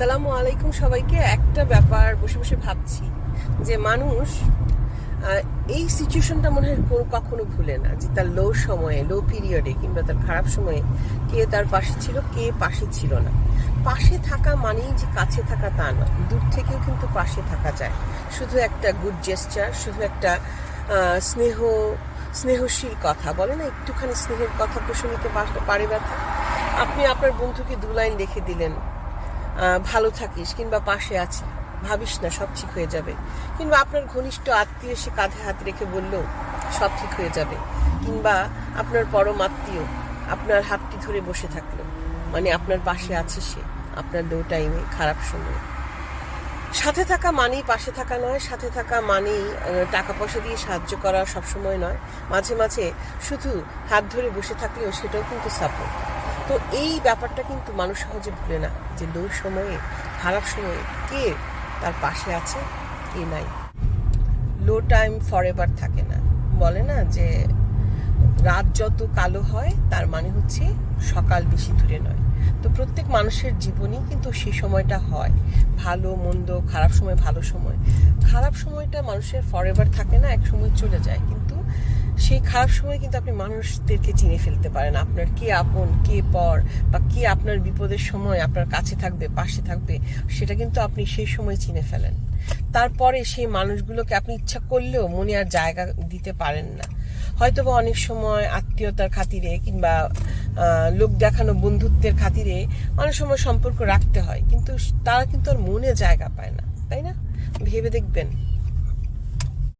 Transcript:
আসসালামু আলাইকুম সবাইকে। একটা ব্যাপার বসে বসে ভাবছি যে মানুষ এই সিচুয়েশনটা মনে হয় কখনো ভুলে না যে তার লো সময়ে লো পিরিয়ডে কিংবা তার খারাপ সময়ে কে তার পাশে ছিল, কে পাশে ছিল না। পাশে থাকা মানেই যে কাছে থাকা তা নয় দূর থেকেও কিন্তু পাশে থাকা যায়। শুধু একটা গুড জেস্টার শুধু একটা স্নেহ, স্নেহশীল কথা। বলে না, একটুখানি স্নেহের কথা প্রসঙ্গিতে পারে ব্যথা। আপনি আপনার বন্ধুকে দু লাইন লিখে দিলেন ভালো থাকিস কিংবা পাশে আছি, ভাবিস না সব ঠিক হয়ে যাবে। কিংবা আপনার ঘনিষ্ঠ আত্মীয় সে কাঁধে হাত রেখে বলল, সব ঠিক হয়ে যাবে। কিংবা আপনার পরম আত্মীয় আপনার হাতটি ধরে বসে থাকল মানে আপনার পাশে আছে সে, আপনার লো টাইমে খারাপ সময়ে। সাথে থাকা মানেই পাশে থাকা নয়, সাথে থাকা মানেই টাকা পয়সা দিয়ে সাহায্য করা সবসময় নয়। মাঝে মাঝে শুধু হাত ধরে বসে থাকলেও সেটাও কিন্তু সাপোর্ট তো এই ব্যাপারটা কিন্তু মানুষ সহজে ভুলে না যে লো সময়ে, খারাপ সময়ে কে তার পাশে আছে, কে নাই। লো টাইম ফর এভার থাকে না। বলে না যে রাত যত কালো হয়, তার মানে হচ্ছে সকাল বেশি দূরে নয়। তো প্রত্যেক মানুষের জীবনেই কিন্তু সেই সময়টা হয়। ভালো, মন্দ, খারাপ সময়, ভালো সময়। খারাপ সময়টা মানুষের ফরএভার থাকে না এক সময় চলে যায়। কিন্তু সেই খারাপ সময় কিন্তু আপনি মানুষদেরকে চিনে ফেলতে পারেন। আপনার কে আপন, কে পর, বা কে আপনার বিপদের সময় আপনার কাছে থাকবে, পাশে থাকবে, সেটা কিন্তু আপনি সেই সময় চিনে ফেলেন। তারপরে সেই মানুষগুলোকে আপনি ইচ্ছা করলেও মনে আর জায়গা দিতে পারেন না। হয়তো বা অনেক সময় আত্মীয়তার খাতিরে কিংবা লোক দেখানো বন্ধুত্বের খাতিরে অনেক সময় সম্পর্ক রাখতে হয়, কিন্তু তারা কিন্তু আর মনে জায়গা পায় না, তাই না? ভেবে দেখবেন।